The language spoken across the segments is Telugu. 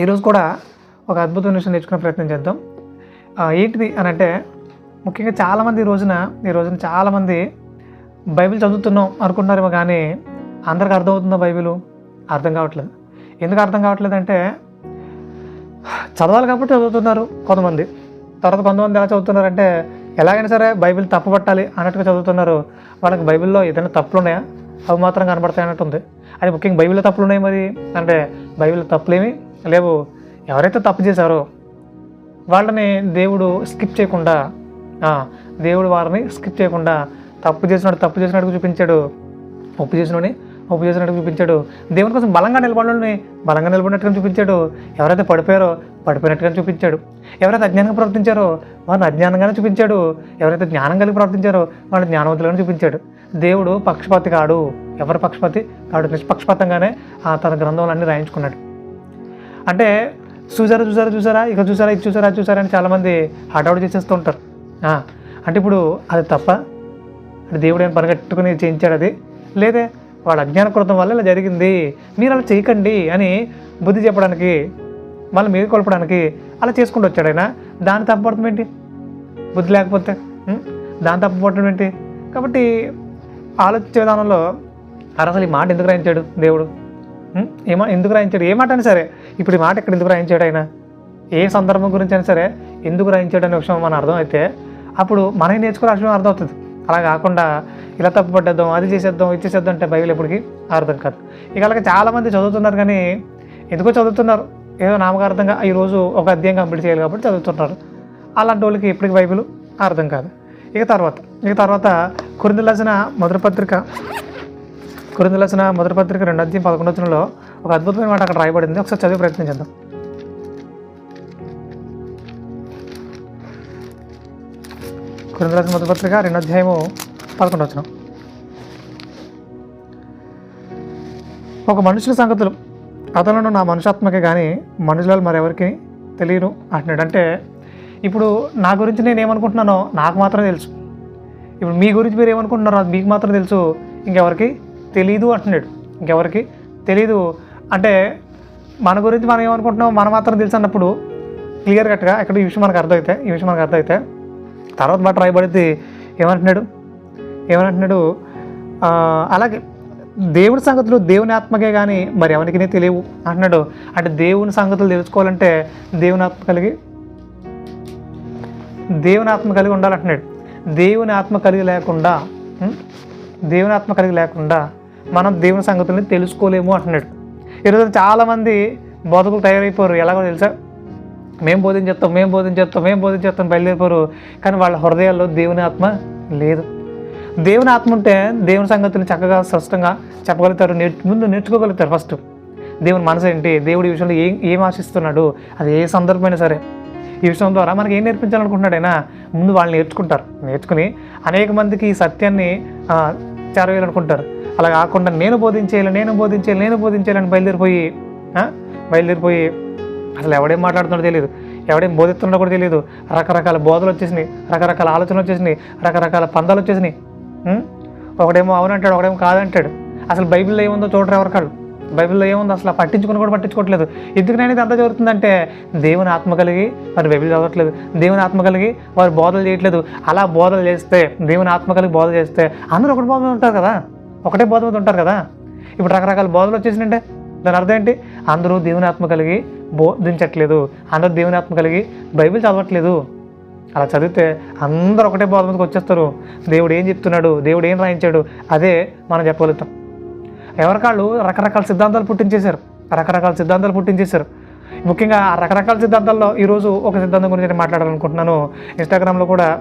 ఈరోజు కూడా ఒక అద్భుతమైన విషయం నేర్చుకునే ప్రయత్నం చేద్దాం. ఏంటిది అని అంటే ముఖ్యంగా చాలామంది ఈ రోజున ఈ రోజున చాలామంది బైబిల్ చదువుతున్నాం అనుకుంటున్నారేమో కానీ అందరికి అర్థమవుతుందా బైబిల్? అర్థం కావట్లేదు. ఎందుకు అర్థం కావట్లేదు అంటే చదవాలి కాబట్టి చదువుతున్నారు కొంతమంది. తర్వాత కొంతమంది ఎలా చదువుతున్నారంటే ఎలాగైనా సరే బైబిల్ తప్పు పట్టాలి అన్నట్టుగా చదువుతున్నారు. వాళ్ళకి బైబిల్లో ఏదైనా తప్పులు ఉన్నాయా? అవి మాత్రం కనబడతాయి అన్నట్టుంది. అది ముఖ్యంగా బైబిల్లో తప్పులు ఉన్నాయి మరి? అంటే బైబిల్లో తప్పులేమి లేవు. ఎవరైతే తప్పు చేశారో వాళ్ళని దేవుడు స్కిప్ చేయకుండా దేవుడు వారిని స్కిప్ చేయకుండా తప్పు చేసినాడు తప్పు చేసినట్టు చూపించాడు. ఒప్పు చేసినోని ఒప్పు చేసినట్టు చూపించాడు. దేవుని కోసం బలంగా నిలబడాలని బలంగా నిలబడినట్టుగా చూపించాడు. ఎవరైతే పడిపోయారో పడిపోయినట్టుగా చూపించాడు. ఎవరైతే అజ్ఞానంగా ప్రవర్తించారో వారిని అజ్ఞానంగానే చూపించాడు. ఎవరైతే జ్ఞానం కలిగి ప్రవర్తించారో వాళ్ళని జ్ఞానవంతులుగానే చూపించాడు. దేవుడు పక్షపాతి కాడు. ఎవరి పక్షపాతి కాడు? నిష్పక్షపాతంగానే తన గ్రంథంలో అన్ని రాయించుకున్నాడు. అంటే చూసారా చూసారా చూసారా? ఇక చూసారా ఇది చూసారా చూసారా అని చాలామంది హడావుడు చేసేస్తూ ఉంటారు అంటే ఇప్పుడు అది తప్ప అంటే దేవుడు ఏం పరిగెట్టుకుని చేయించాడు అది? లేదే వాళ్ళ అజ్ఞాన కృతం వల్ల ఇలా జరిగింది. మీరు అలా చేయకండి అని బుద్ధి చెప్పడానికి మళ్ళీ మీరు కొలపడానికి అలా చేసుకుంటూ వచ్చాడు ఆయన. దాన్ని తప్పపడతాం ఏంటి? బుద్ధి లేకపోతే దాని దాన్ని తప్పపడటం ఏంటి? కాబట్టి ఆలోచించే విధానంలో అరసలు ఈ మాట ఎందుకు రాయించాడు దేవుడు? ఏమో ఎందుకు రాయించాడు? ఏ మాట అయినా సరే. ఇప్పుడు ఈ మాట ఇక్కడ ఎందుకు రాయించాడు ఆయన? ఏ సందర్భం గురించి అయినా సరే ఎందుకు రాయించాడు అనే విషయం మన అర్థం అయితే అప్పుడు మనం నేర్చుకోవాల్సిన విషయం అర్థం అవుతుంది. అలా కాకుండా ఇలా తప్పుపడ్డేద్దాం అది చేసేద్దాం ఇది చేసేద్దాం అంటే బైబిల్ ఎప్పటికీ అర్థం కాదు. ఇక అలాగే చాలామంది చదువుతున్నారు కానీ ఎందుకో చదువుతున్నారు? ఏదో నామకార్థంగా ఈరోజు ఒక అధ్యాయం కంప్లీట్ చేయాలి కాబట్టి చదువుతున్నారు. అలాంటి వాళ్ళకి ఇప్పటికి బైబిల్ అర్థం కాదు. ఇక తర్వాత ఇక తర్వాత కురిందలసిన మొదటి పత్రిక కురిందలసిన మొదటి పత్రిక రెండు అధ్యాయం పదకొండు ఒక అద్భుతమైన మాట అక్కడ రాయబడింది. ఒకసారి చదివే ప్రయత్నం చేద్దాం. కురిందలసిన మొదటి పత్రిక రెండు అధ్యాయము పదకొండవచనం ఒక మనుషుల సంగతులు అతను నా మనుషాత్మకే కానీ మనుషులలో మరెవరికి తెలియను. అంటున్నాడు అంటే ఇప్పుడు నా గురించి నేను ఏమనుకుంటున్నానో నాకు మాత్రమే తెలుసు. ఇప్పుడు మీ గురించి మీరు ఏమనుకుంటున్నారో అది మీకు మాత్రం తెలుసు. ఇంకెవరికి? తెలీదు అంటున్నాడు. ఇంకెవరికి? తెలీదు. అంటే మన గురించి మనం ఏమనుకుంటున్నాం మనం మాత్రం తెలుసు అన్నప్పుడు క్లియర్ కట్గా ఇక్కడ ఈ విషయం మనకు అర్థమైతే ఈ విషయం మనకు అర్థమైతే తర్వాత మాట రాయబడితే ఏమంటున్నాడు? ఏమంటున్నాడు? అలాగే దేవుని సంగతులు దేవుని ఆత్మకే కానీ మరి ఎవరికి తెలియవు అంటున్నాడు. అంటే దేవుని సంగతులు తెలుసుకోవాలంటే దేవుని ఆత్మ కలిగి దేవుని ఆత్మ కలిగి ఉండాలంటున్నాడు. దేవుని ఆత్మ కలిగి లేకుండా దేవుని ఆత్మ కలిగి లేకుండా మనం దేవుని సంగతుల్ని తెలుసుకోలేము అంటున్నాడు. ఈరోజు చాలామంది బోధకులు తయారైపోరు ఎలాగో తెలుసా? మేము బోధించేస్తాం మేము బోధించేస్తాం మేము బోధించేస్తాం బయలుదేరిపోరు. కానీ వాళ్ళ హృదయాల్లో దేవుని ఆత్మ లేదు. దేవుని ఆత్మ ఉంటే దేవుని సంగతిని చక్కగా స్పష్టంగా చెప్పగలుగుతారు నేర్చు ముందు నేర్చుకోగలుగుతారు ఫస్ట్. దేవుని మనసు ఏంటి? దేవుడి విషయంలో ఏం ఏం ఆశిస్తున్నాడు? అది ఏ సందర్భమైనా సరే. ఈ విషయం ద్వారా మనకి ఏం నేర్పించాలనుకుంటున్నాడైనా ముందు వాళ్ళు నేర్చుకుంటారు. నేర్చుకుని అనేక మందికి ఈ సత్యాన్ని ఆ, చేరవేయాలనుకుంటారు అలా కాకుండా నేను బోధించేయాలి నేను బోధించేయాలి నేను బోధించేయాలని బయలుదేరిపోయి బయలుదేరిపోయి అసలు ఎవడేం మాట్లాడుతున్నాడో తెలియదు ఎవడేం బోధిస్తున్నాడో కూడా తెలియదు రకరకాల బోధలు వచ్చేసినాయి రకరకాల ఆలోచనలు వచ్చేసినాయి రకరకాల పందాలు వచ్చేసినాయి. ఒకడేమో అవునంటాడు ఒకడేమో కాదంటాడు. అసలు బైబిల్లో ఏముందో చూడరు ఎవరికాళ్ళు. బైబిల్లో ఏముంది? అసలు పట్టించుకుని కూడా పట్టించుకోవట్లేదు. ఎందుకు నేను ఇది అంతా జరుగుతుందంటే దేవుని ఆత్మ కలిగి వారు బైబిల్ చదవట్లేదు. దేవుని ఆత్మ కలిగి వారు బోధలు చేయట్లేదు. అలా బోధలు చేస్తే దేవుని ఆత్మ కలిగి బోధ చేస్తే అందరూ ఒకటి బోధ ఉంటారు కదా? ఒకటే బోధ మీద ఉంటారు కదా? ఇప్పుడు రకరకాల బోధలు వచ్చేసినంటే దాని అర్థం ఏంటి? అందరూ దేవుని ఆత్మ కలిగి బోధించట్లేదు. అందరూ దేవుని ఆత్మ కలిగి బైబిల్ చదవట్లేదు. అలా చదివితే అందరూ ఒకటే బోధ మీదకి వచ్చేస్తారు. దేవుడు ఏం చెప్తున్నాడు? దేవుడు ఏం రాయించాడు? అదే మనం చెప్పగలుగుతాం. ఎవరికాళ్ళు రకరకాల సిద్ధాంతాలు పుట్టించేశారు. రకరకాల సిద్ధాంతాలు పుట్టించేశారు. ముఖ్యంగా ఆ రకరకాల సిద్ధాంతాల్లో ఈరోజు ఒక సిద్ధాంతం గురించి నేను మాట్లాడాలనుకుంటున్నాను. ఇన్స్టాగ్రామ్లో కూడా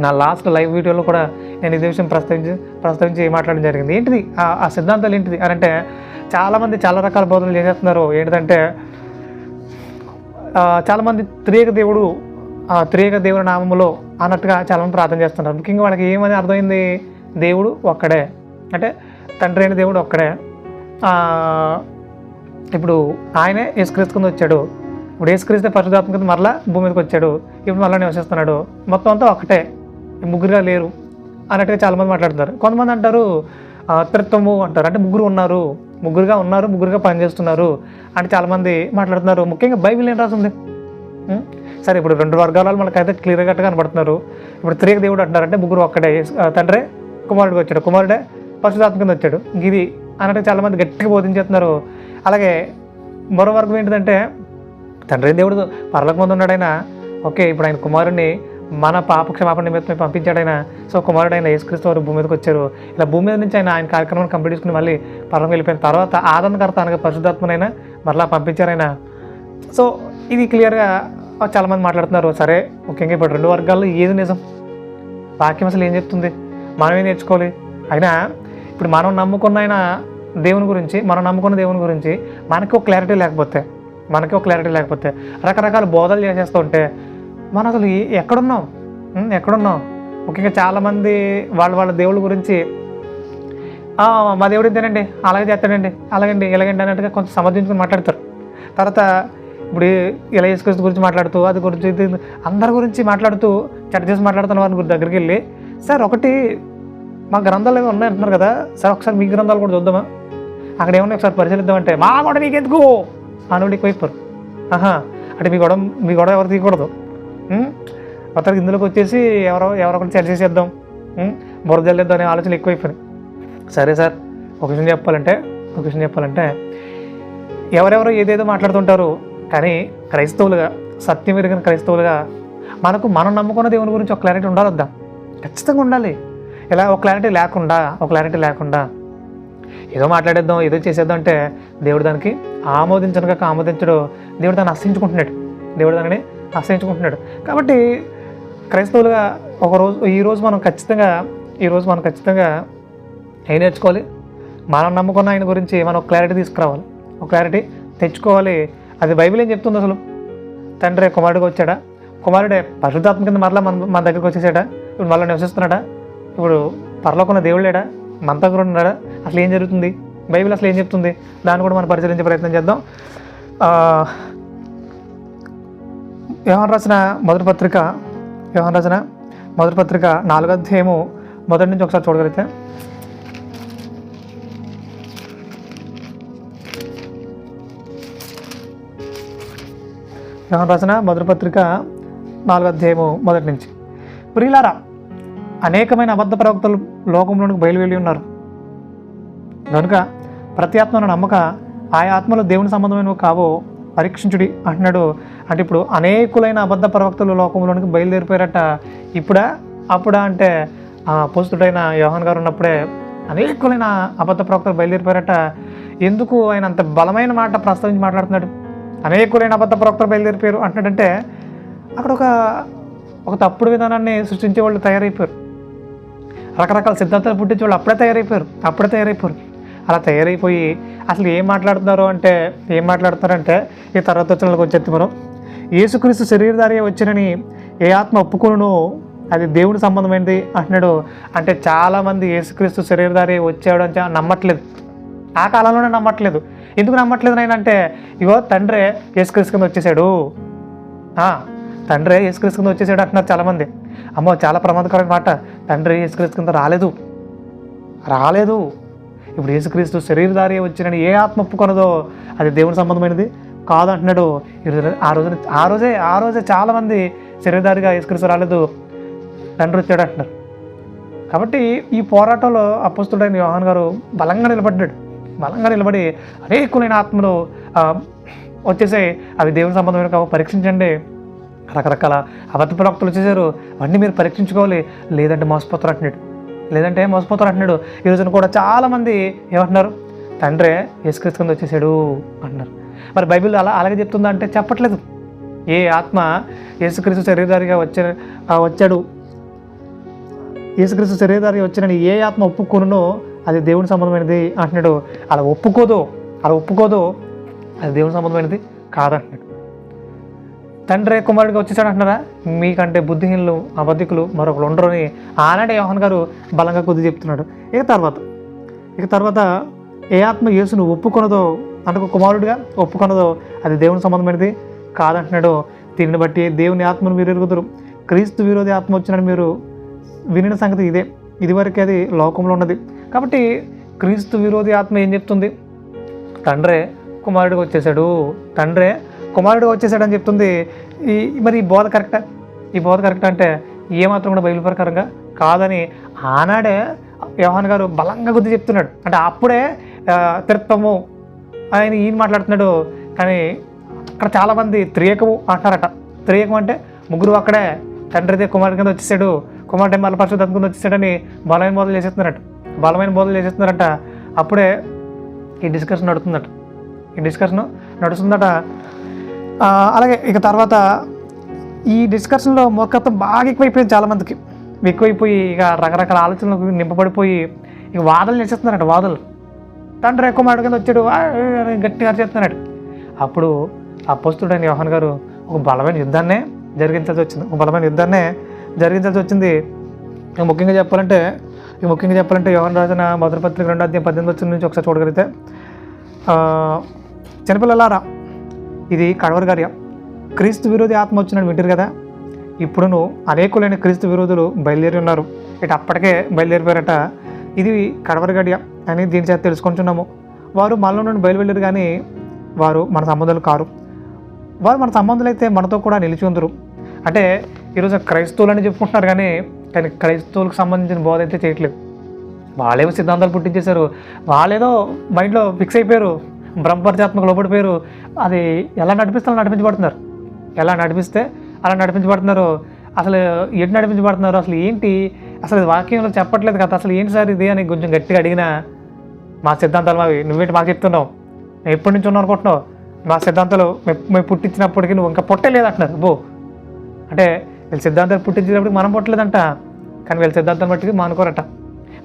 నా లాస్ట్ లైవ్ వీడియోలో కూడా నేను ఇదే విషయం ప్రస్తావించి ప్రస్తావించి మాట్లాడడం జరిగింది. ఏంటిది? ఆ- సిద్ధాంతాలు ఏంటిది? అని అంటే చాలామంది చాలా రకాల బోధనలు చేసేస్తున్నారు. ఏంటిదంటే చాలామంది త్రియక దేవుడు ఆ దేవుడి నామములో అన్నట్టుగా చాలామంది ప్రార్థన చేస్తున్నారు. ముఖ్యంగా వాళ్ళకి ఏమని అర్థమైంది? దేవుడు ఒక్కడే. అంటే తండ్రి అయిన దేవుడు ఒక్కడే. ఇప్పుడు ఆయనే యేసుక్రీస్తు కింద వచ్చాడు. ఇప్పుడు యేసుక్రీస్తే పరిశుధాత్మ కింద మరలా భూమి మీదకి వచ్చాడు. ఇప్పుడు మరలా నివసిస్తున్నాడు. మొత్తం అంతా ఒకటే ముగ్గురుగా లేరు అన్నట్టుగా చాలామంది మాట్లాడుతారు కొంతమంది అంటారు త్రిత్వము అంటారు. అంటే ముగ్గురు ఉన్నారు. ముగ్గురుగా ఉన్నారు ముగ్గురుగా పనిచేస్తున్నారు అని చాలామంది మాట్లాడుతున్నారు. ముఖ్యంగా బైబిల్ ఏం రాసింది? సరే ఇప్పుడు రెండు వర్గాల వాళ్ళు మనకైతే క్లియర్ కట్గా కనబడుతున్నారు. ఇప్పుడు త్రేక దేవుడు అంటున్నారంటే ముగ్గురు ఒక్కడే. తండ్రే కుమారుడికి వచ్చాడు. కుమారుడే పరిశుధాత్మ కింద వచ్చాడు ఇది అన్నట్టు చాలామంది గట్టిగా బోధించేస్తున్నారు. అలాగే మరో వర్గం ఏంటిదంటే తండ్రి దేవుడు పర్లకు ముందు ఉన్నాడైనా ఓకే ఇప్పుడు ఆయన కుమారుడిని మన పాప క్షమాపణ నిమిత్తమే పంపించాడైనా సో కుమారుడు ఆయన యేసుక్రీస్తు వారు భూమి మీదకి వచ్చారు. ఇలా భూమి మీద నుంచి ఆయన ఆయన కార్యక్రమాన్ని కంప్లీట్ చేసుకుని మళ్ళీ పరలోకం వెళ్ళిపోయిన తర్వాత ఆదరణకర్త అనగా పరిశుద్ధాత్మనైనా మరలా పంపించారైనా సో ఇది క్లియర్గా చాలామంది మాట్లాడుతున్నారు. సరే ముఖ్యంగా ఇప్పుడు రెండు వర్గాల్లో ఏది నిజం? వాక్యం అసలు ఏం చెప్తుంది? మనమే నేర్చుకోవాలి? అయినా ఇప్పుడు మనం నమ్ముకున్న ఆయన దేవుని గురించి మనం నమ్ముకున్న దేవుని గురించి మనకి ఒక క్లారిటీ లేకపోతే మనకి ఒక క్లారిటీ లేకపోతే రకరకాల బోధలు చేసేస్తూ ఉంటే మనం అసలు ఎక్కడున్నాం? ఎక్కడున్నాం? ముఖ్యంగా చాలామంది వాళ్ళ వాళ్ళ దేవుళ్ళ గురించి మా దేవుడు ఇంతేనండి అలాగే చేస్తాడండి అలాగండి ఇలాగండి అన్నట్టుగా కొంచెం సమర్థించుకుని మాట్లాడతారు. తర్వాత ఇప్పుడు ఇలా యేసుక్రీస్తు గురించి మాట్లాడుతూ అది గురించి ఇది అందరి గురించి మాట్లాడుతూ చర్చ చేసి మాట్లాడుతున్న వారి దగ్గరికి వెళ్ళి సార్ ఒకటి మా గ్రంథాలు ఏమో ఉన్నాయి అంటున్నారు కదా. సార్ ఒకసారి మీ గ్రంథాలు కూడా చూద్దామా? అక్కడ ఏమన్నా ఒకసారి పరిశీలిద్దామంటే మా గొడవ నీకెందుకు? అనుడికి ఎక్కువైపోరు. ఆహా అంటే మీ గొడవ మీ గొడవ ఎవరు తీయకూడదు. ఉం? మొత్తానికి ఇందులోకి వచ్చేసి ఎవరో ఎవరో ఒకటి చెడ్డ చేసేద్దాం. బురద జల్లేద్దాం అనే ఆలోచనలు ఎక్కువైపోయినాయి. సరే సార్ ఒక విషయం చెప్పాలంటే ఒక విషయం చెప్పాలంటే ఎవరెవరో ఏదేదో మాట్లాడుతుంటారు కానీ క్రైస్తవులుగా సత్యం ఎరిగిన క్రైస్తవులుగా మనకు మనం నమ్ముకున్న దేవుని గురించి ఒక క్లారిటీ ఉండాలి వద్దా? ఖచ్చితంగా ఉండాలి. ఇలా ఒక క్లారిటీ లేకుండా ఒక క్లారిటీ లేకుండా ఏదో మాట్లాడేద్దాం ఏదో చేసేద్దాం అంటే దేవుడు దానికి ఆమోదించను కాక ఆమోదించడు. దేవుడు దాన్ని అసహించుకుంటున్నాడు దేవుడు దానిని అసహించుకుంటున్నాడు కాబట్టి క్రైస్తవులుగా ఒక రోజు మనం ఖచ్చితంగా ఈరోజు మనం ఖచ్చితంగా ఏం నేర్చుకోవాలి? మనం నమ్ముకున్న ఆయన గురించి మనం ఒక క్లారిటీ తీసుకురావాలి. ఒక క్లారిటీ తెచ్చుకోవాలి. అది బైబిల్ ఏం చెప్తుంది అసలు? తండ్రి కుమారుడిగా వచ్చాడా? కుమారుడే పరిశుద్ధాత్మ కింద మరలా మన మన దగ్గరికి వచ్చేసాడా? ఇప్పుడు మళ్ళీ నివసిస్తున్నాడా? ఇప్పుడు పరలోకున్న లేడా? మన దగ్గర ఉన్నాడా? అసలు ఏం జరుగుతుంది? బైబిల్ అసలు ఏం చెప్తుంది? దాన్ని కూడా మనం పరిశీలించే ప్రయత్నం చేద్దాం. వ్యవహార రచన మొదటి పత్రిక వ్యవహార రచన మొదటి పత్రిక నాలుగో అధ్యాయము మొదటి నుంచి ఒకసారి చూడగలిగితే. వ్యవహార రచన మొదటి పత్రిక నాలుగో అధ్యాయము మొదటి నుంచి. ప్రియులారా అనేకమైన అబద్ధ ప్రవక్తలు లోకంలోనికి బయలువెళ్ళి ఉన్నారు. కనుక ప్రతి ఆత్మను నమ్మక ఆయా ఆత్మలు దేవుని సంబంధమైనవి కావో పరీక్షించుడి అంటున్నాడు. అంటే ఇప్పుడు అనేకులైన అబద్ధ ప్రవక్తలు లోకంలోనికి బయలుదేరిపోయారట. ఇప్పుడా అప్పుడా అంటే ఆ పోస్తుడైన యోహన్ గారు ఉన్నప్పుడే అనేకులైన అబద్ధ ప్రవక్తలు బయలుదేరిపోయారట. ఎందుకు ఆయన అంత బలమైన మాట ప్రస్తావించి మాట్లాడుతున్నాడు? అనేకులైన అబద్ధ ప్రవక్తలు బయలుదేరిపోయారు అంటున్నాడంటే అక్కడ ఒక ఒక తప్పుడు విధానాన్ని సృష్టించే వాళ్ళు తయారైపోయారు. రకరకాల సిద్ధాంతాలు పుట్టించి వాళ్ళు అప్పుడే తయారైపోయారు అప్పుడే తయారైపోయారు అలా తయారైపోయి అసలు ఏం మాట్లాడుతున్నారు అంటే ఏం మాట్లాడుతున్నారంటే ఈ తర్వాత వచ్చిన వచ్చేది మనం. యేసుక్రీస్తు శరీరధారి వచ్చినని ఏ ఆత్మ ఒప్పుకును అది దేవుని సంబంధమైనది అంటున్నాడు. అంటే చాలామంది యేసుక్రీస్తు శరీరధారి వచ్చాడు అని నమ్మట్లేదు. ఆ కాలంలోనే నమ్మట్లేదు. ఎందుకు నమ్మట్లేదు నేను అంటే ఇగో తండ్రే యేసుక్రీస్తు కింద వచ్చేసాడు. తండ్రే యేసుక్రీస్తు కింద వచ్చేసాడు అంటున్నారు చాలామంది. అమ్మో చాలా ప్రమాదకరమైన మాట. తండ్రి యేసుక్రీస్తు కింద రాలేదు. రాలేదు. ఇప్పుడు యేసుక్రీస్తు శరీరధారి వచ్చినని ఏ ఆత్మ ఒప్పుకొనదో అది దేవుని సంబంధమైనది కాదు అంటున్నాడు ఆ రోజు ఆ రోజే ఆ రోజే చాలామంది శరీరధారిగా యేసుక్రీస్తు రాలేదు. తండ్రి వచ్చాడు అంటున్నారు. కాబట్టి ఈ పోరాటంలో అపస్తుడైన యోహాన్ గారు బలంగా నిలబడ్డాడు. బలంగా నిలబడి అనేకులైన ఆత్మలు వచ్చేసే అవి దేవుని సంబంధమైన పరీక్షించండి. రకరకాల అబద్ధ ప్రవక్తలు వచ్చేసారు అవన్నీ మీరు పరీక్షించుకోవాలి. లేదంటే మోసపోతారు అంటున్నాడు. లేదంటే మోసపోతారు అంటున్నాడు. ఈ రోజున కూడా చాలామంది ఏమంటున్నారు? తండ్రే యేసుక్రీస్తు కింద వచ్చేసాడు అంటున్నారు. మరి బైబిల్ అలా అలాగే చెప్తుందా అంటే చెప్పట్లేదు. ఏ ఆత్మ యేసుక్రీస్తు శరీరధారిగా వచ్చే వచ్చాడు? యేసుక్రీస్తు శరీరధారి వచ్చిన ఏ ఆత్మ ఒప్పుకొనునో అది దేవుని సంబంధమైనది అంటున్నాడు. అలా ఒప్పుకోదు. అలా ఒప్పుకోదు. అది దేవుని సంబంధమైనది కాదంటున్నాడు. తండ్రి కుమారుడిగా వచ్చేసాడు అంటున్నారా? మీకంటే బుద్ధిహీనులు అబద్ధికులు మరొకరు ఉండరు అని ఆనాడే యోహన్ గారు బలంగా కొద్ది చెప్తున్నాడు. ఇక తర్వాత ఇక తర్వాత ఏ ఆత్మ యేసును ఒప్పుకొనదో అంటే కుమారుడిగా ఒప్పుకొనదో అది దేవుని సంబంధమైనది కాదంటున్నాడు. దీనిని బట్టి దేవుని ఆత్మను మీరు ఎరుగుతారు క్రీస్తు విరోధి ఆత్మ వచ్చినని మీరు వినిన సంగతి ఇదే. ఇదివరకే అది లోకంలో ఉన్నది. కాబట్టి క్రీస్తు విరోధి ఆత్మ ఏం చెప్తుంది? తండ్రే కుమారుడికి వచ్చేసాడు. తండ్రే కుమారుడు వచ్చేసాడని చెప్తుంది. ఈ మరి ఈ బోధ కరెక్టా ఈ బోధ కరెక్ట్ అంటే ఏమాత్రం కూడా బయలు ప్రకారంగా కాదని ఆనాడే యోహాన్ గారు బలంగా గుద్ది చెప్తున్నాడు. అంటే అప్పుడే ఆ, తిరుత్తము ఆయన ఈయన మాట్లాడుతున్నాడు. కానీ అక్కడ చాలామంది త్రియకము అంటారట త్రియకం అంటే ముగ్గురు అక్కడే తండ్రిదే కుమారుడి కింద వచ్చేసాడు. కుమారుడే మళ్ళీ పరిశుద్ధ కింద వచ్చేసాడని బలమైన బోధలు చేసేస్తున్నారట. బలమైన బోధలు చేసేస్తున్నారట. అప్పుడే ఈ డిస్కషన్ నడుతుందట ఈ డిస్కషన్ నడుస్తుందట. అలాగే ఇక తర్వాత ఈ డిస్కషన్లో మొక్కతం బాగా ఎక్కువైపోయింది చాలామందికి. ఎక్కువైపోయి ఇక రకరకాల ఆలోచనలకు నింపబడిపోయి ఇక వాదనలు చేసేస్తున్నారంట వాదనలు తండ్రి ఎక్కువ మాట కింద వచ్చాడు గట్టిగా చేస్తున్నాడు. అప్పుడు ఆ పోస్తుడైన యోహన్ గారు ఒక బలమైన యుద్ధాన్నే జరిగించాల్సి వచ్చింది. ఒక బలమైన యుద్ధాన్నే జరిగించాల్సి వచ్చింది. ఇక ముఖ్యంగా చెప్పాలంటే ఇక ముఖ్యంగా చెప్పాలంటే యోహన్ రాసిన మొదటి పత్రిక రెండో అధ్యాయం పద్దెనిమిది వచ్చిన నుంచి ఒకసారి చూడగలిగితే చిన్నపిల్లలారా ఇది కడవరి కార్యం క్రీస్తు విరోధి ఆత్మ వచ్చినట్టు వింటారు కదా? ఇప్పుడును అనేకులైన క్రీస్తు విరోధులు బయలుదేరి ఉన్నారు. ఇటు అప్పటికే బయలుదేరిపోయారట. ఇది కడవరి గడియ అని దీని చేత తెలుసుకుంటున్నాము. వారు మనలో నుండి బయలువెళ్ళారు కానీ వారు మన సంబంధాలు కారు. వారు మన సంబంధాలు అయితే మనతో కూడా నిలిచి ఉందరు. అంటే ఈరోజు క్రైస్తవులు అని చెప్పుకుంటున్నారు కానీ కానీ క్రైస్తవులకు సంబంధించిన బోధ అయితే చేయట్లేదు. వాళ్ళేమో సిద్ధాంతాలు పుట్టించేశారు. వాళ్ళేదో మైండ్లో ఫిక్స్ అయిపోయారు. బ్రహ్మపరిచాత్మకు పేరు అది ఎలా నడిపిస్తే అలా నడిపించబడుతున్నారు? ఎలా నడిపిస్తే అలా నడిపించబడుతున్నారు? అసలు ఎటు నడిపించబడుతున్నారు? అసలు ఏంటి? అసలు ఇది వాక్యంలో చెప్పట్లేదు కదా. అసలు ఏంటి సార్ ఇది అని కొంచెం గట్టిగా అడిగినా మా సిద్ధాంతాలు మావి. నువ్వేంటి మాకు చెప్తున్నావు? నేను ఎప్పటి నుంచి ఉన్నావు అనుకుంటున్నావు? మా సిద్ధాంతాలు మేము పుట్టించినప్పటికి పుట్టించినప్పటికీ నువ్వు ఇంకా పుట్టలేదు అంటున్నారు. బో అంటే వీళ్ళ సిద్ధాంతాలు పుట్టించినప్పుడు మనం పుట్టలేదంట. కానీ వీళ్ళ సిద్ధాంతం బట్టి మానుకోరట.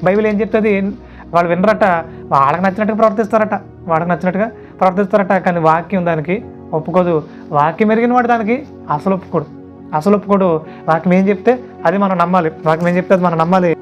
బైబిల్ ఏం చెప్తుంది? వాళ్ళు వినరట వాళ్ళకి నచ్చినట్టుగా ప్రవర్తిస్తారట వాళ్ళకి నచ్చినట్టుగా ప్రవర్తిస్తారట. కానీ వాక్యం దానికి ఒప్పుకోదు. వాక్యం ఎరిగిన వాడు దానికి అసలు ఒప్పుకోడు. అసలు ఒప్పుకోడు. వాక్యం ఏం చెప్తే అది మనం నమ్మాలి. వాక్యం ఏం చెప్తే అది మనం నమ్మాలి.